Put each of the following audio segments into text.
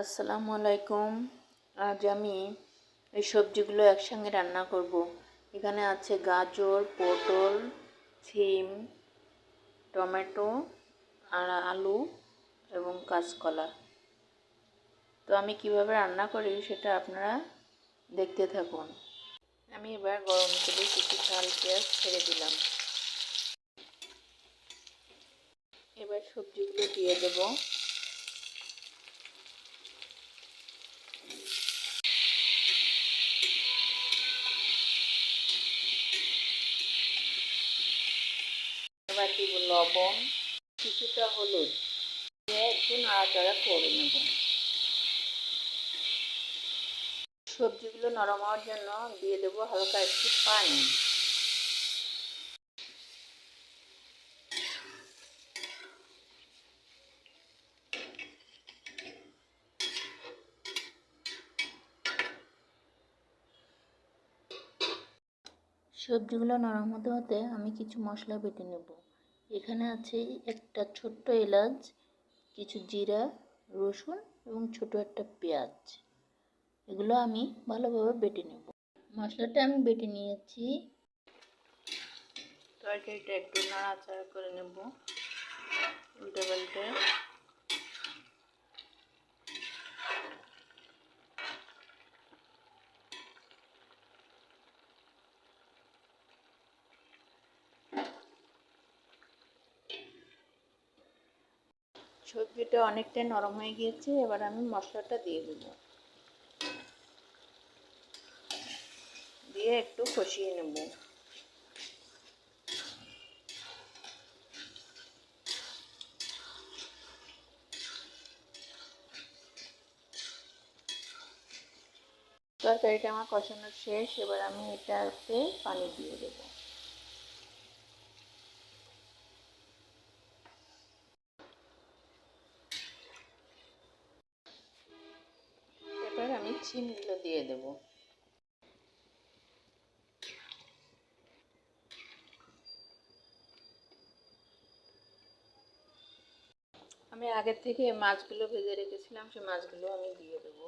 আসসালামু আলাইকুম। আজ আমি এই সবজিগুলো একসঙ্গে রান্না করব। এখানে আছে গাজর, পটল সিম টমেটো, আর আলু এবং কাঁচকলা। তো আমি কীভাবে রান্না করি সেটা আপনারা দেখতে থাকুন। আমি এবার গরম তেলে কিছু ঝাল পেঁয়াজ ছেড়ে দিলাম। এবার সবজিগুলো দিয়ে দেবো এবার দিব লবণ, কিছুটা হলুদ, দিয়ে একটু নাড়াচাড়া করে নেব। সবজিগুলো নরম হওয়ার জন্য দিয়ে দেবো হালকা একটু পানি। সবজিগুলো নরম হতে হতে আমি কিছু মশলা বেটে নেব। এখানে আছে একটা ছোট্ট এলাচ, কিছু জিরা, রসুন এবং ছোট একটা পেঁয়াজ। এগুলো আমি ভালোভাবে বেটে নেব। মশলাটা আমি বেটে নিয়েছি। তরকারিটা একটু নাড়াচাড়া করে নেব। উল্টে সবজিটা অনেকটাই নরম হয়ে গিয়েছে, এবার আমি মশলাটা দিয়ে দেবো। দিয়ে একটু কষিয়ে নেব। তরকারিটা আমার কষানো শেষ, এবার আমি এটাতে পানি দিয়ে দেবো। আমি দিয়ে দেব। আমি আগের থেকে মাছগুলো ভেজে রেখেছিলাম সে মাছগুলো আমি দিয়ে দেবো।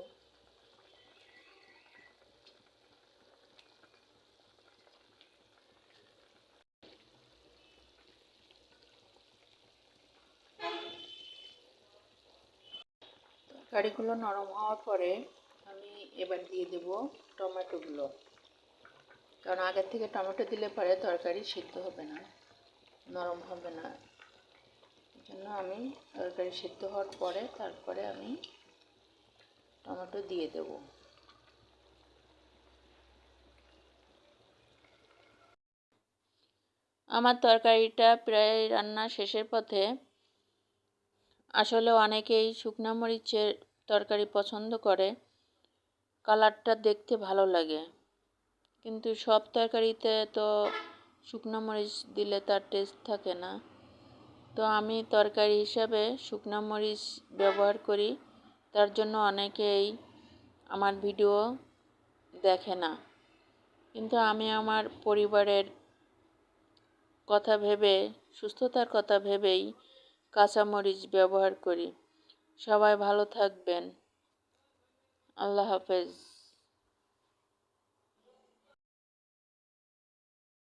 তরকারিগুলো নরম হওয়ার পরে এবার দিয়ে দেব টমেটোগুলো। কারণ আগের থেকে টমেটো দিলে পরে তরকারি সিদ্ধ হবে না, নরম হবে না। জন্য আমি তরকারি সিদ্ধ হওয়ার পরে তারপরে আমি টমেটো দিয়ে দেব। আমার তরকারিটা প্রায় রান্না শেষের পথে আসলে অনেকেই শুকনো মরিচের তরকারি পছন্দ করে কালারটা দেখতে ভালো লাগে। কিন্তু সব তরকারিতে তো শুকনো মরিচ দিলে তার টেস্ট থাকে না। তো আমি তরকারি হিসাবে শুকনো মরিচ ব্যবহার করি। তার জন্য অনেকেই আমার ভিডিও দেখে না। কিন্তু আমি আমার পরিবারের কথা ভেবে, সুস্থতার কথা ভেবেই কাঁচামরিচ ব্যবহার করি। সবাই ভালো থাকবেন। আল্লাহ হাফেজ।